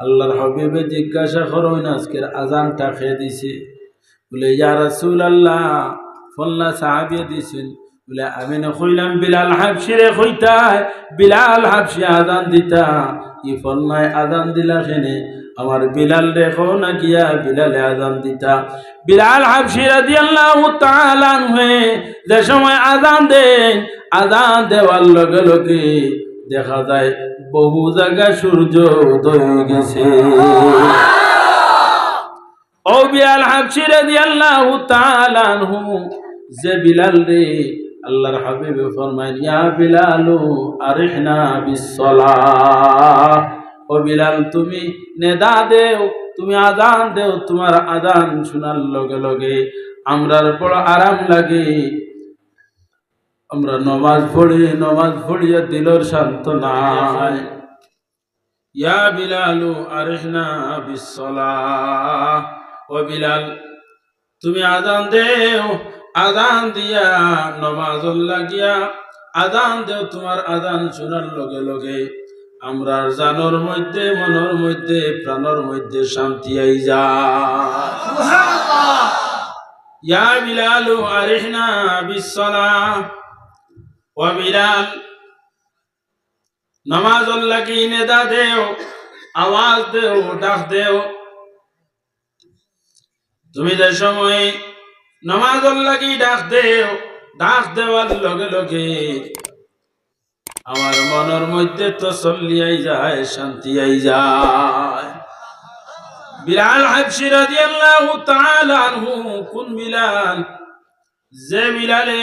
আল্লাহর হবিবে জিজ্ঞাসা করো না আজকের আজানটা খেয়ে দিছে? বলে, ইয়া রাসূল আল্লাহ ফল্লা সাহাবিয়ে দিছেন, বলে আমি না কইলাম, বিলাল হাবশিরে কইতায়, বিলাল হাবশি আজান দিতা। ই ফল্লায় আজান দিলা খেনে আমার বিলাল রেখো না গিয়া বিলালে আজান দিতা। বিলাল হাবশি রাদিয়াল্লাহু তাআলা হয়ে যে সময় আজান দেন, আজান দেওয়ার লগে লগে দেখা যায় বহু জায়গা সূর্য উদয় গেছে ও বিলাল হাবশি রাদিয়াল্লাহু তাআলা আনহু, যে বিলাল রে, আল্লাহর হাবিবে ফরমায়, ইয়া বিলালু আরিহনা বিসসালাহ। ও বিলাল, তুমি নেদা দেও, তুমি আজান দেও, তোমার আজান শোনার লগে লগে আমরার বড় আরাম লাগে। আমরা নমাজ পড়ি নমাজ পড়িয়া দিলর সান্ত্বনায় ইয়া বিলালু আরিহনা বিসসালাহ। ও বিলাল তুমি আজান দেও আজান দিয়া নমাজ লাগিয়া আজান দেও তোমার আজান শোনার লগে লগে। আমরা জানোর মধ্যে মনের মধ্যে প্রাণর মধ্যে শান্তি আই যায় ইয়া বিলালু আরিহনা বিসসালাহ। বিলাল নমাজ লাগি নেদা দেও, আওয়াজ দেও, ডাক দেও। তুমি যে সময় নমাজ লাগি ডাক দেও, ডাক দেওয়ার লগে লগে আমার মনের মধ্যে তো চলিয়াই যায়, শান্তি আই যায়। বিলাল হাবশি রাদিয়াল্লাহু তাআলা আনহু, কোন বিলাল? যে বিলালে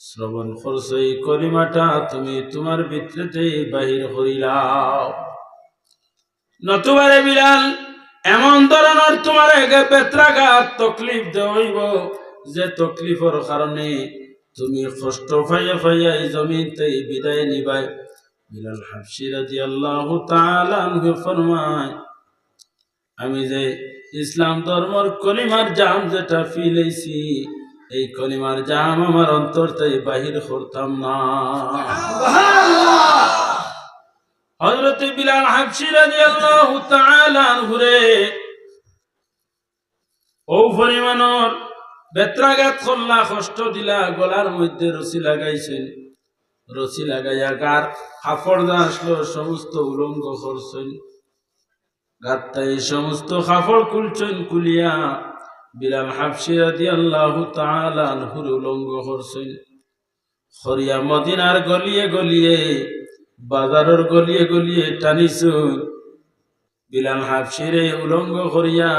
শ্রবণ করছ এই কলিমাটা তুমি তোমার ভিতরেতে বাহির করিলাও নতুবারে বিলাল, এমন ধরনের তোমার বেত্রাঘাত তকলিফ দেওয়াইব যে তকলিফর কারণে তুমি কষ্ট ফাইয়া ফাইয়া এই জমিনতে বিদায় নিবাই। বিলাল হাফসি রাজি আল্লাহ তাআলা ফরমায়, আমি যে ইসলাম ধর্মর কলিমার জাম যেটা ফিলেছি এই কলিমার জাম আমার অন্তর তাই বাহির করতাম না। হজরত বিলাল হাফসি রাদিয়াল্লাহু তাআলা আনহুরে ও পরিমাণর বেত্রাঘাত করলা কষ্ট দিলা গলার মধ্যে রশি লাগাইছেন। রশি লাগাইয়া গার কাপড় দা আসলো সমস্ত উলঙ্গ করছেন। গাত্তা এই সমস্ত কাপড় খুলছেন কুলিয়া বিলাল হাফসি রাদিয়াল্লাহু তাআলা আনহুর উলঙ্গ করছেন। খরিয়া মদিনার গলিয়ে গলিয়ে, বাজারের গলিয়ে গলিয়ে টানিছুন। বিলাল হাফসিরে উলঙ্গ করিয়া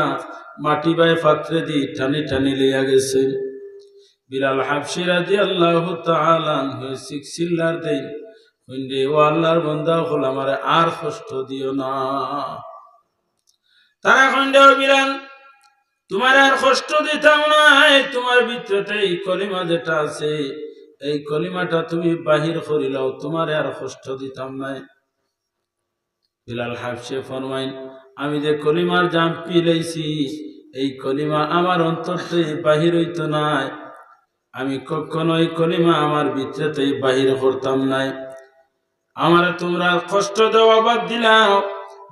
মাটি বাই পাত্রে দি টানি টানি লইয়া গেছেন। বিলাল হাফসিরা দি আল্লাহ হয়ে সিকসিল্লার দেন হইন্ডে ও আল্লাহর বন্দা হল আমারে আর কষ্ট দিও না। তারা ও বিলাল তোমার আর কষ্ট দিতাম না এই তোমার ভিতরে এই কলিমা যেটা আছে, এই কলিমাটা তুমি বাহির করিলাও তোমার আর কষ্ট দিতাম নাই। বিলাল হাফসে ফরমাইন, আমি যে কলিমার জাম পিলাইছি, এই কলিমা আমার অন্তরতে বাহির হইতো নাই। আমি কখনো এই কলিমা আমার ভিতরেতে বাহির করতাম নাই। আমার তোমরা কষ্ট দেওয়া বাদ দিলাও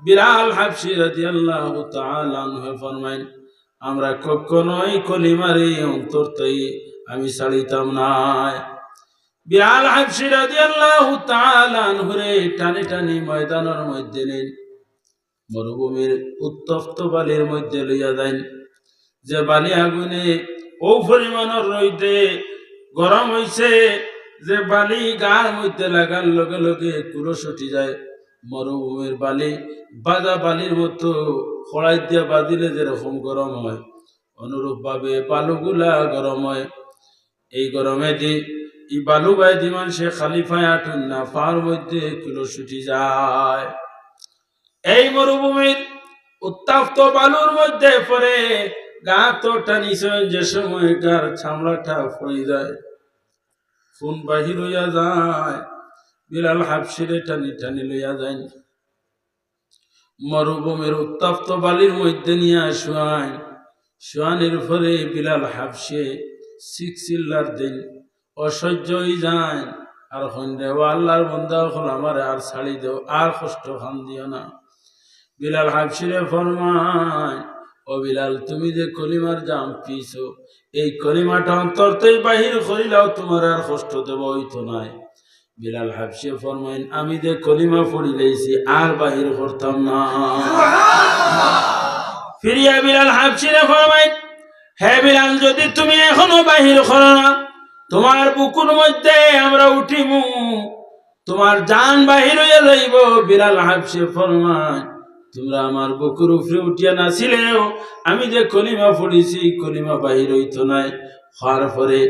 বিলাল হাফসি রাদিয়াল্লাহু তাআলা আনহু ফরমাইন। আমরা কখনোই কলিমার এই অন্তরতেই আমি ছাড়িতাম নাই বিলাল হাফসি রাদিয়াল্লাহু তাআলা আনহুরে টানি টানি ময়দানের মধ্যে নেন, মরুভূমির উত্তপ্ত বালির মধ্যে লইয়া দেন যে বালি আগুনে ও পরিমাণের রইতে গরম হইছে, যে বালি গার মধ্যে লাগার লগে লগে কুরস উঠি যায়। মরুভূমির বালি বাজা বালির মতো খড়াই দিয়া বাঁধিলে যেরকম গরম হয় অনুরূপ ভাবে বালুগুলা গরম হয় এই গরমে দি ই বালু বাই দিমান সে খালিফায় আটুন না পাহাড় মধ্যে কিলো ছুটি যায়। এই মরুভূমির উত্তাপ্ত বালুর মধ্যে পরে গা তো টানিছেন যে সময় গার ছামড়াটা পড়ে যায়। ফোন বাহির হইয়া যায়, বিলাল হাফসিরে টানি টানি লইয়া যায়। মরুভূমির উত্তপ্ত বালির মধ্যে নিয়ে শুয়ান শুয়ানের পরে বিলাল হাফসে সিক্সিল্লার দিন। অসহ্য হয়ে যায়। আর হন্ডে ও আল্লাহর বন্ধা হল আমার আর ছাড়ি দেও, আর কষ্ট খান দিও না। বিলাল হাফসিরে ফরমায়, ও বিলাল, তুমি যে কলিমার জাম পিছো, এই কলিমাটা অন্তরতেই বাহির করিলাও তোমার আর কষ্ট দেব হইতো নাই। বিলাল হাফসে ফরমাইন আমি যে কলিমা পড়ি লইছি আর বাহির করতাম না। ফিরিয়া বিলাল হাফসিরে ফরমাইন হে বিলাল যদি তুমি এখনও বাহির করো না তোমার বুকুর মধ্যে আমরা উঠিমু। তোমার জান বাহির হইয়া যাইব। বিলাল হাফসে ফরমায় তোমরা আমার বুকুর উপরে উঠিয়া নাছিলেও আমি যে কলিমা পড়িছি কলিমা বাহির হইতো নাই। হওয়ার পরে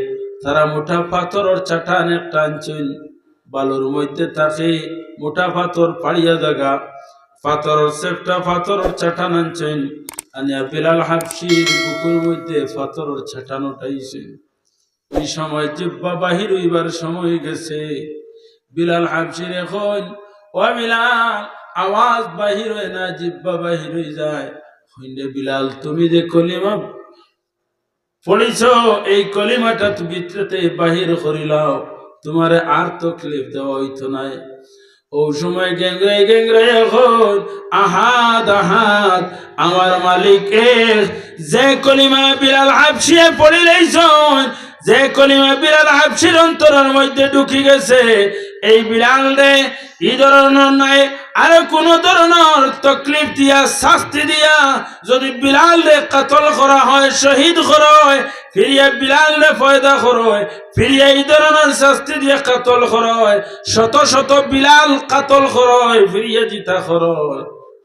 তারা মোটা পাথরের চাটান একটা আনছেন বালুর মধ্যে থাকে, মোটা পাথর পাড়িয়া জাগা। পাথরের সেফটা পাথরের চাটান আনছেন। আনিয়া বিলাল হাফসির বুকুর মধ্যে পাথরের চাটান উঠাইছেন ওই সময় জিব্বা বাহির হইবার সময় গেছে। বিলাল হাফসির এখন, ও বিলাল, আওয়াজ বাহির হয় না, জিব্বা বাহির হয়ে যায়। হইলে বিলাল, তুমি যে কলিমা পড়িছ, এই কলিমাটা তুমি ভিতরেতে বাহির করিলাও। তোমারে আর তকলিফ দেওয়া হইতো নাই। ও সময় গেঙ্গরে গেঙ্গরে এখন আহাদ আহাদ, আমার মালিক যে কলিমা বিলাল হাফসিয়ে পড়িলেইছন, যে কলিমা বিলাল হাফসির অন্তরের মধ্যে ঢুকি গেছে। এই বিলাল রে এই ধরনের আর কোন ধরনের তকলিফ দিয়া শাস্তি দিয়া যদি বিলাল রে কাতল করা হয় শহীদ করা হয় ফিরিয়া বিলাল রে ফয়দা করা হয় ফিরিয়া এই ধরনের শাস্তি দিয়ে কাতল করা হয় শত শত বিলাল কাতল করা হয় ফিরিয়া জিতা করা হয়।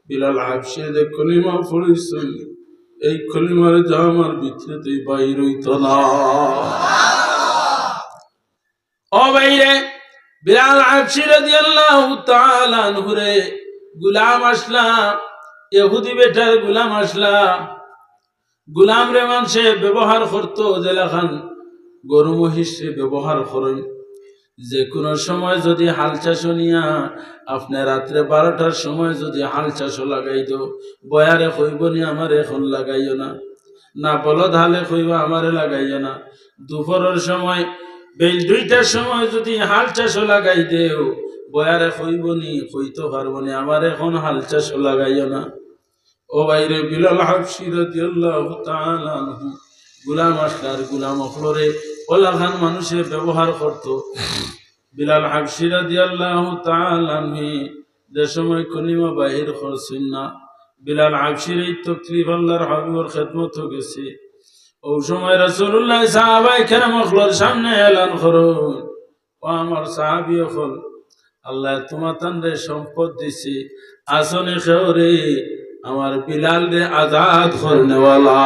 বিলাল হাফসে যে কলিমা পড়েছেন এই কলিমার যা আমার ভিতরেতে বাইর হইত না। ও বাইরে। বিলাল হাফসি রাদিয়াল্লাহু তাআলা আনহুরে গুলাম আসলা, ইহুদি বেটার গুলাম আসলা। গুলাম রে মানুষে ব্যবহার করতো জেলাখান গরু মহিষে ব্যবহার করেন। যে কোনো সময় যদি হাল চাষ নিয়া, আপনি রাত্রে বারোটার সময় যদি হাল চাষ লাগাই দো বয়ারে কইব নি আমার এখন লাগাইও না। না বলদ হালে কইব আমারে লাগাইও না। দুপুরের সময় বেল দুইটার সময় যদি হাল চাষ লাগাই দেও, বয়ারে কইব নি কইতে পারব নি, আমার এখন হাল চাষ লাগাইও না। ও বাইরে বিলাল হাফসি রাদিয়াল্লাহু তাআলা আনহু, গুলাম আসলার গুলাম অখলরে ওলা খান মানুষে ব্যবহার করত। বিলাল হাফসি রাদিয়াল্লাহু তাআলা যে সময় কলিমা বাহির করছেন না, বিলাল হাফসির এই তকলিফ আল্লাহর হাবিবর খেদমত গেছে ও সময় রাসূলুল্লাহ সাহাবাই কেরাম অখলর সামনে এলান করুন। ও আমার সাহাবি অখল, আল্লাহ তোমার তান্ডে সম্পদ দিছে। আসনে খেওরে আমার বিলাল রে আজাদ করনেওয়ালা।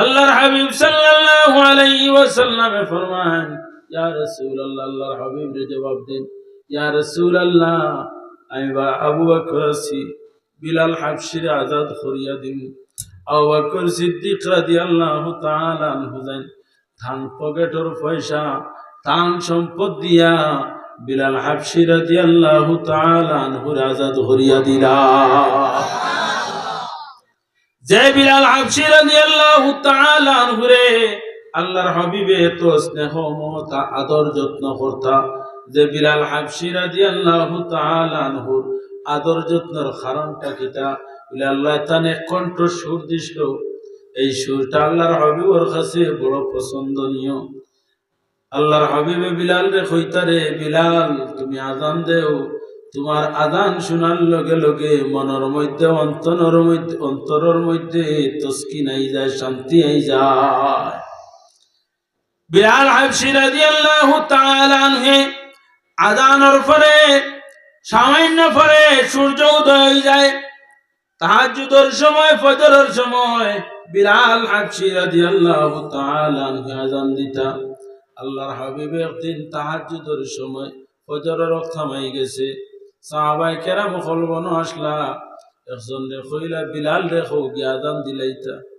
আল্লাহর হাবিব সাল্লাল্লাহু আলাইহি ওয়াসাল্লাম ফরমান, ইয়া রাসূলুল্লাহ, আল্লাহর হাবিব রে জবাব দেন। ইয়া রাসূলুল্লাহ, আমি বা আবু বকর আছি। বিলাল হাবশিরে আজাদ করিয়া দিম আবু বকর সিদ্দিক রাদিয়াল্লাহু তাআলা আনহু যান ধান পকেটর পয়সা ধান সম্পদ দিয়া বিলাল হাবশি রাদিয়াল্লাহু তাআলা আনহুর আজাদ করিয়া দিলা। যে বিলাল হাবশি রাদিয়াল্লাহু তাআলা আনহুরে আল্লাহর হাবিবে তো স্নেহ, মমতা, আদর যত্ন করতা। যে বিলাল হাবশি রাদিয়াল্লাহু তাআলা আনহুর আদর যত্নের কারণটা কিটা? বলে, আল্লাহ তানে কণ্ঠ সুর দিছিল। এই সুরটা আল্লাহর হাবিবর কাছে বড় পছন্দনীয়। আল্লাহর হাবিবে বিলাল রে কইতারে বিলাল, তুমি আজান দেও। তোমার আদান শোনার লগে লগে মনের মধ্যে, অন্তরের মধ্যে অন্তরের মধ্যে তস্কি নাই যায়, শান্তি আই যায়। বিলাল হাবশি রাদিয়াল্লাহু তাআলা আনহু আজানের পরে সামান্য পরে সূর্য উদয় হয়ে যায়। তাহাজ্জুদের সময়, ফজরের সময় বিলাল হাবশি তাআলা আনহু আজান দিতা। আল্লাহর হাবিব একদিন তাহাজ্জুদের সময় ফজরের রক্ত গেছে। সাহাবাই কেরাম খলবন আসলা। একজন রে বিলাল রে খৌ গিয়া আদান দিলাইতা।